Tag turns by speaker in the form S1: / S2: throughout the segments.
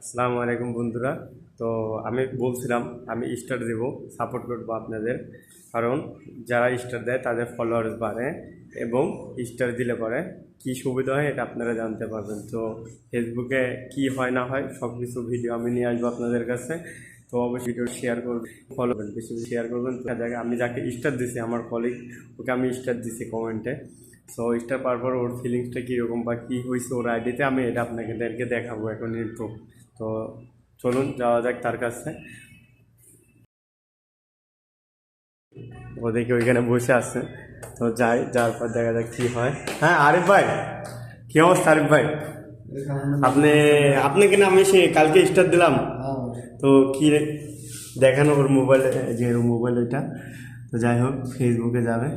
S1: আসসালামু আলাইকুম বন্ধুরা। তো আমি বলছিলাম, আমি স্টার দেব সাপোর্ট করব আপনাদের। কারণ যারা স্টার দেয়, তাদের ফলোয়ার্স বাড়ে এবং স্টার দিলে পরে কী সুবিধা হয় এটা আপনারা জানতে পারবেন। তো ফেসবুকে কি হয়, না হয় সব কিছু ভিডিও আমি নিয়ে আসব আপনাদের কাছে। তো অবশ্যই ভিডিও শেয়ার করবেন ফলো করবেন, বেশি বেশি শেয়ার করবেন। জায়গায় আমি যাকে স্টার দিছি, আমার কলিগ ওকে আমি স্টার দিছি কমেন্টে সো স্টার পাওয়ার পর ওর ফিলিংসটা কীরকম বা কী হয়েছে ওর আইডিতে আমি এটা আপনাদেরকে দেখাবো এখন একটু তো চলুন, যাওয়া যাক তার কাছে। ও দেখি ওইখানে বসে আছে। তো যাই, যাওয়ার পর দেখা যাক কি হয়। হ্যাঁ আরিফ ভাই, কি অবস্থা আরিফ ভাই? আপনি আপনি কিনা আমি সে কালকে স্টার দিলাম। তো কি দেখানো ওর মোবাইল যে মোবাইল ওইটা। তো যাই হোক ফেসবুকে যাবে।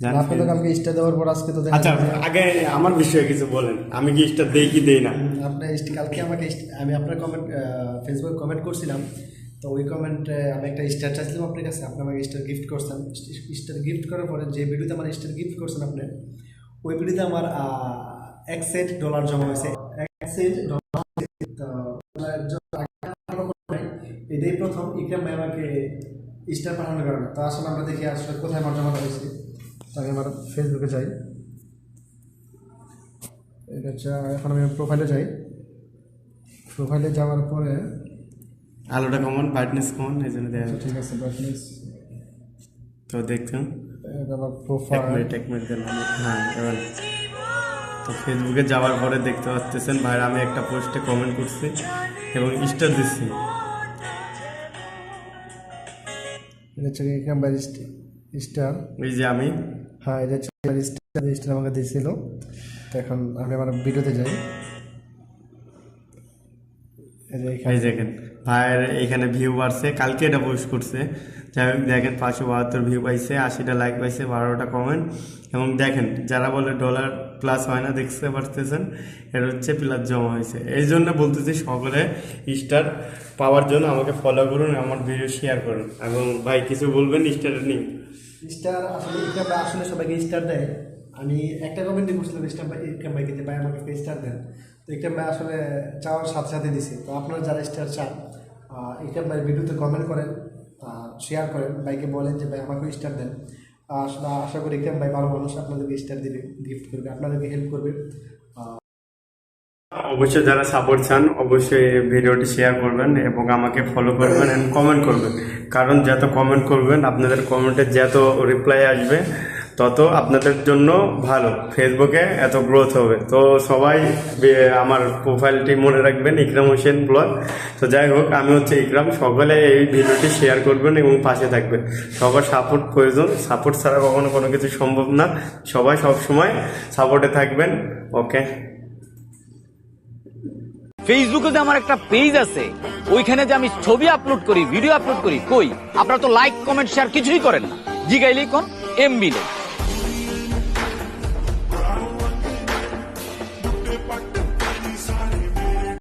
S2: আপনি তো কালকে স্টার দেওয়ার পর আজকে তো
S1: আচ্ছা আগে আমার বিষয়ে কিছু বলেন। আমি কি স্টার দেই কি দেই না?
S2: আপনি ইস্ট- কালকে আমাকে আমি আপনার কমেন্ট ফেসবুকে কমেন্ট করছিলাম। তো ওই কমেন্টে আমি একটা স্টার চাইছিলাম আপনার কাছে। আপনি আমাকে স্টার গিফট করছেন। স্টার গিফট করার পরে যে ভিডিওতে আমার স্টার গিফট করছেন আপনি ওই ভিডিওতে আমার আহ, এক সেন্ট ডলার জমা হয়েছে। এক ডলার এটাই প্রথম। ইকরাম ভাই আমাকে স্টার পাঠানোর কারণে। তো আসলে আমরা দেখি আসলে কোথায় আমার জমাটা হয়েছে। আমি আমার ফেসবুকে যাই। এটা হচ্ছে এখন আমি প্রোফাইলে যাই। প্রোফাইলে যাওয়ার পরে
S1: আলোটা কমন ব্রাইটনেস কমন এই জন্য দেখা
S2: আচ্ছা, ঠিক আছে ব্রাইটনেস
S1: তো
S2: আমার
S1: এক
S2: প্রোফাইল
S1: মিনিট এক মিনিট দিলাম হ্যাঁ এবার তো ফেসবুকে যাওয়ার পরে দেখতে পাচ্ছেন ভাইরা আমি একটা পোস্টে কমেন্ট করছি এবং স্টার দিচ্ছি।
S2: এটা হচ্ছে স্টার
S1: এই যে আমি
S2: হ্যাঁ এটা হচ্ছে স্টার স্টার আমাকে দিয়েছিল তো এখন আমি আমার ভিডিওতে যাই। এই
S1: দেখেন ভাইয়ের এখানে ভিউ বাড়ছে। কালকে এটা পোস্ট করছে। যাই হোক, দেখেন পাঁচশো বাহাত্তর ভিউ পাইছে, আশিটা লাইক পাইছে, বারোটা কমেন্ট এবং দেখেন, যারা বলে ডলার প্লাস হয় না, দেখতে পারতেছেন, এটা হচ্ছে প্লাস জমা হয়েছে। এই জন্য বলতেছি সকলে স্টার পাওয়ার জন্য আমাকে ফলো করুন, আমার ভিডিও শেয়ার করুন। এবং ভাই, কিছু বলবেন স্টারের নিয়ে?
S2: স্টার আসলে ইকরাম ভাই আসলে সবাইকে স্টার দেয়। আমি একটা কমেন্টে করছিলাম স্টার ভাই ইকরাম ভাইকে যে ভাই আমাকে, একটা স্টার দেন। তো ইকরাম ভাই আসলে চাওয়ার সাথে সাথে দিছে। তো আপনারা যারা স্টার চান ইকরাম ভাই ভিডিওতে কমেন্ট করেন শেয়ার করেন। ভাইকে বলেন যে, ভাই, আমাকেও স্টার দেন। আসলে আশা করি ইকরাম ভাই ভালো মানুষ আপনাদেরকে স্টার দিবে গিফট করবে, আপনাদেরকে হেল্প করবে।
S1: অবশ্যই যারা সাপোর্ট চান, অবশ্যই ভিডিওটি শেয়ার করবেন এবং আমাকে ফলো করবেন এবং কমেন্ট করবেন। কারণ যত কমেন্ট করবেন, আপনাদের কমেন্টে যত রিপ্লাই আসবে, তত আপনাদের জন্য ভালো। ফেসবুকে এত গ্রোথ হবে। তো সবাই আমার প্রোফাইলটি মনে রাখবেন, ইকরাম হোসেন ব্লগ তো যাই হোক, আমি হচ্ছে ইকরাম। সকলে এই ভিডিওটি শেয়ার করবেন এবং পাশে থাকবেন। সবার সাপোর্ট প্রয়োজন। সাপোর্ট ছাড়া কখনো কোনো কিছু সম্ভব না। সবাই সব সময় সাপোর্টে থাকবেন। ওকে
S3: ফেসবুকে যে আমার একটা পেজ আছে, ওইখানে যে আমি ছবি আপলোড করি ভিডিও আপলোড করি, কই? আপনারা তো লাইক কমেন্ট শেয়ার কিছুই করেন না। জিগাইলেই কোন? এমবি নেই